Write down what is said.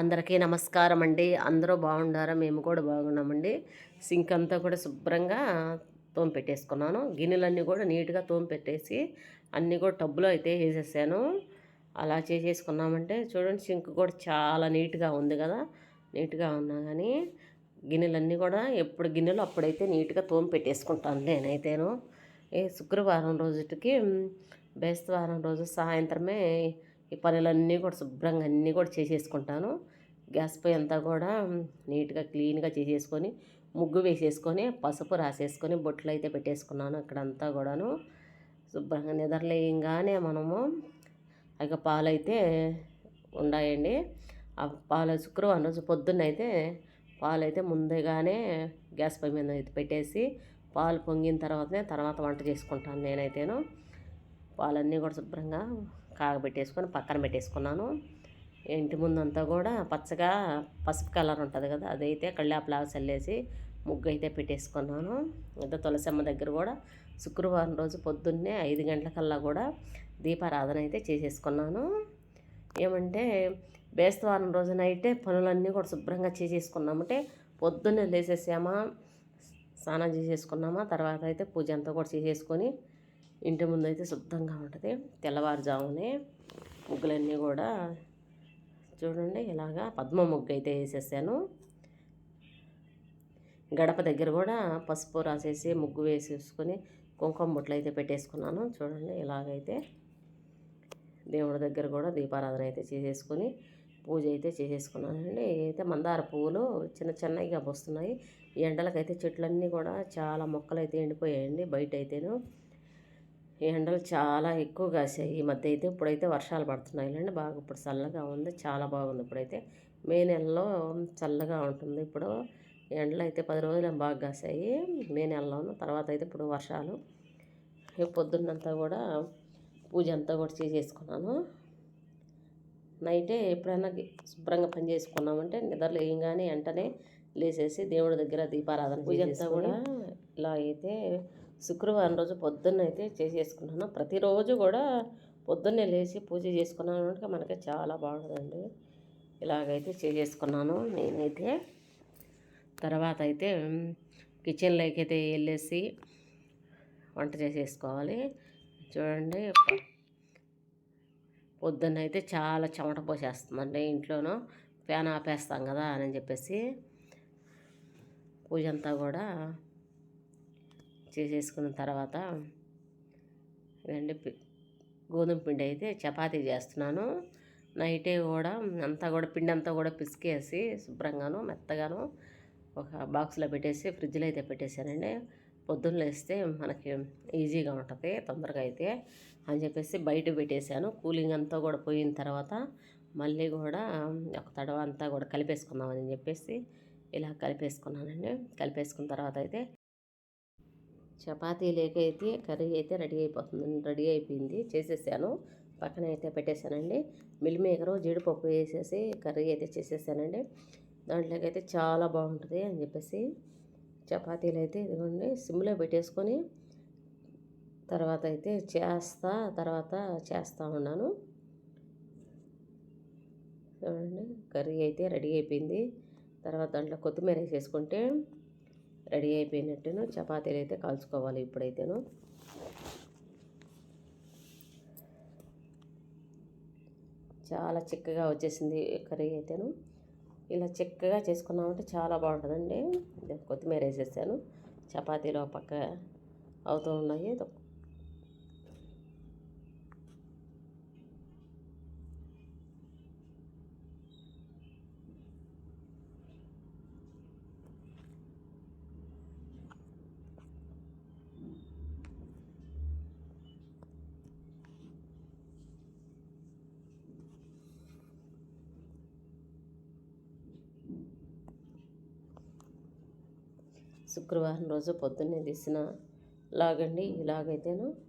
అందరికీ నమస్కారం అండి అందరూ బాగుండారా మేము కూడా బాగున్నామండి. సింక్ అంతా కూడా శుభ్రంగా తోమి పెట్టేసుకున్నాను. గిన్నెలన్నీ కూడా నీట్గా తోమి పెట్టేసి అన్నీ కూడా టబ్బులో అయితే వేసేసాను. అలా చేసేసుకున్నామంటే చూడండి సింక్ కూడా చాలా నీట్గా ఉంది కదా? నీట్గా ఉన్నా కానీ గిన్నెలన్నీ కూడా ఎప్పుడు గిన్నెలు అప్పుడైతే నీట్గా తోమి పెట్టేసుకుంటాను నేనైతేను. ఈ శుక్రవారం రోజుకి బేస్తవారం రోజు సాయంత్రమే ఈ పనులన్నీ కూడా శుభ్రంగా అన్నీ కూడా చేసేసుకుంటాను. గ్యాస్ పొయ్యి అంతా కూడా నీట్గా క్లీన్గా చేసేసుకొని ముగ్గు వేసేసుకొని పసుపు రాసేసుకొని బొట్లు అయితే పెట్టేసుకున్నాను ఇక్కడంతా కూడాను. శుభ్రంగా నిద్రలేయంగానే మనము ఇక పాలైతే ఉన్నాయండి ఆ పాలు శుక్రవారం రోజు పొద్దున్న అయితే పాలు అయితే ముందుగానే గ్యాస్ పొయ్యి మీద అయితే పెట్టేసి పాలు పొంగిన తర్వాతనే తర్వాత వంట చేసుకుంటాను నేనైతేను. పాలన్నీ కూడా శుభ్రంగా కాగబెట్టేసుకొని పక్కన పెట్టేసుకున్నాను. ఇంటి ముందంతా కూడా పచ్చగా పసుపు కలర్ ఉంటుంది కదా అదైతే కళ్ళాపలాగా చల్లేసి ముగ్గు అయితే పెట్టేసుకున్నాను. ఇంకా తులసమ్మ దగ్గర కూడా శుక్రవారం రోజు పొద్దున్నే ఐదు గంటలకల్లా కూడా దీపారాధన అయితే చేసేసుకున్నాను. ఏమంటే బేస్తవారం రోజున అయితే పనులన్నీ కూడా శుభ్రంగా చేసేసుకున్నామంటే పొద్దున్నే లేసేసామా స్నానం చేసేసుకున్నామా తర్వాత అయితే పూజ అంతా కూడా చేసేసుకొని ఇంటి ముందైతే శుద్ధంగా ఉంటుంది. తెల్లవారుజామునే ముగ్గులన్నీ కూడా చూడండి ఇలాగా పద్మ ముగ్గు అయితే వేసేసాను. గడప దగ్గర కూడా పసుపు రాసేసి ముగ్గు వేసేసుకొని కుంకుమ బుట్టలు అయితే పెట్టేసుకున్నాను. చూడండి ఇలాగైతే దేవుడి దగ్గర కూడా దీపారాధన అయితే చేసేసుకొని పూజ అయితే చేసేసుకున్నానండి. అయితే మందార పువ్వులు చిన్న చిన్నగా వస్తున్నాయి ఎండలకైతే చెట్లన్నీ కూడా చాలా మొక్కలు అయితే ఎండిపోయాయండి బయట అయితేను ఎండలు చాలా ఎక్కువ కాసాయి ఈ మధ్య అయితే ఇప్పుడైతే వర్షాలు పడుతున్నాయి. అండి బాగా ఇప్పుడు చల్లగా ఉంది. చాలా బాగుంది ఇప్పుడైతే. మే నెలలో చల్లగా ఉంటుంది. ఇప్పుడు ఎండలు అయితే పది రోజులు బాగా కాసాయి మే నెలలోను తర్వాత అయితే ఇప్పుడు వర్షాలు. పొద్దున్నంతా కూడా పూజ అంతా కూడా చేసేసుకున్నాను నైటే ఎప్పుడైనా శుభ్రంగా పని చేసుకున్నామంటే నిద్రలు వేయంగానే వెంటనే లేచేసి దేవుడి దగ్గర దీపారాధన పూజ అంతా కూడా ఇలా అయితే శుక్రవారం రోజు పొద్దున్న అయితే చేసేసుకున్నాను ప్రతిరోజు కూడా పొద్దున్నే లేచి పూజ చేసుకున్నాను అంటే మనకి చాలా బాగుంటుందండి. ఇలాగైతే చేసేసుకున్నాను నేనైతే. తర్వాత అయితే కిచెన్లోకి అయితే వెళ్ళేసి వంట చేసేసుకోవాలి. చూడండి పొద్దున్న అయితే చాలా చెమట పోసేస్తుందండి ఇంట్లోనూ. ఫ్యాన్ ఆపేస్తాం కదా అని చెప్పేసి పూజ అంతా కూడా చేసేసుకున్న తర్వాత ఇదండి గోధుమ పిండి అయితే చపాతీ చేస్తున్నాను. నైటే కూడా అంతా కూడా పిండి అంతా కూడా పిసికేసి శుభ్రంగాను మెత్తగాను ఒక బాక్స్లో పెట్టేసి ఫ్రిడ్జ్లో అయితే పెట్టేశానండి. పొద్దున్న లేస్తే మనకి ఈజీగా ఉంటుంది తొందరగా అయితే అని చెప్పేసి బయట పెట్టేశాను. కూలింగ్ అంతా కూడా పోయిన తర్వాత మళ్ళీ కూడా ఒక తడవ అంతా కూడా కలిపేసుకుందామని చెప్పేసి ఇలా కలిపేసుకున్నానండి. కలిపేసుకున్న తర్వాత అయితే చపాతీ లేకైతే కర్రీ అయితే రెడీ అయిపోతుంది రెడీ అయిపోయింది. చేసేసాను. పక్కన అయితే పెట్టేశానండి. మిల్ మేకరు జీడిపప్పు వేసేసి కర్రీ అయితే చేసేసానండి. దాంట్లోకి అయితే చాలా బాగుంటుంది అని చెప్పేసి చపాతీలు అయితే ఇదిగోండి సిమ్లో పెట్టేసుకొని తర్వాత అయితే చేస్తా తర్వాత చేస్తూ ఉన్నాను. చూడండి కర్రీ అయితే రెడీ అయిపోయింది. తర్వాత దాంట్లో కొత్తిమీర వేసేసుకుంటే రెడీ అయిపోయినట్టును. చపాతీలు అయితే కాల్చుకోవాలి ఇప్పుడైతేను. చాలా చిక్కగా వచ్చేసింది కర్రీ అయితేను. ఇలా చిక్కగా చేసుకున్నామంటే చాలా బాగుంటుందండి. కొత్తిమీర వేసేసాను చపాతీలు పక్క అవుతూ ఉన్నాయి. శుక్రవారం రోజు పొద్దున్నే తీసిన లాగండి. ఇలాగైతేను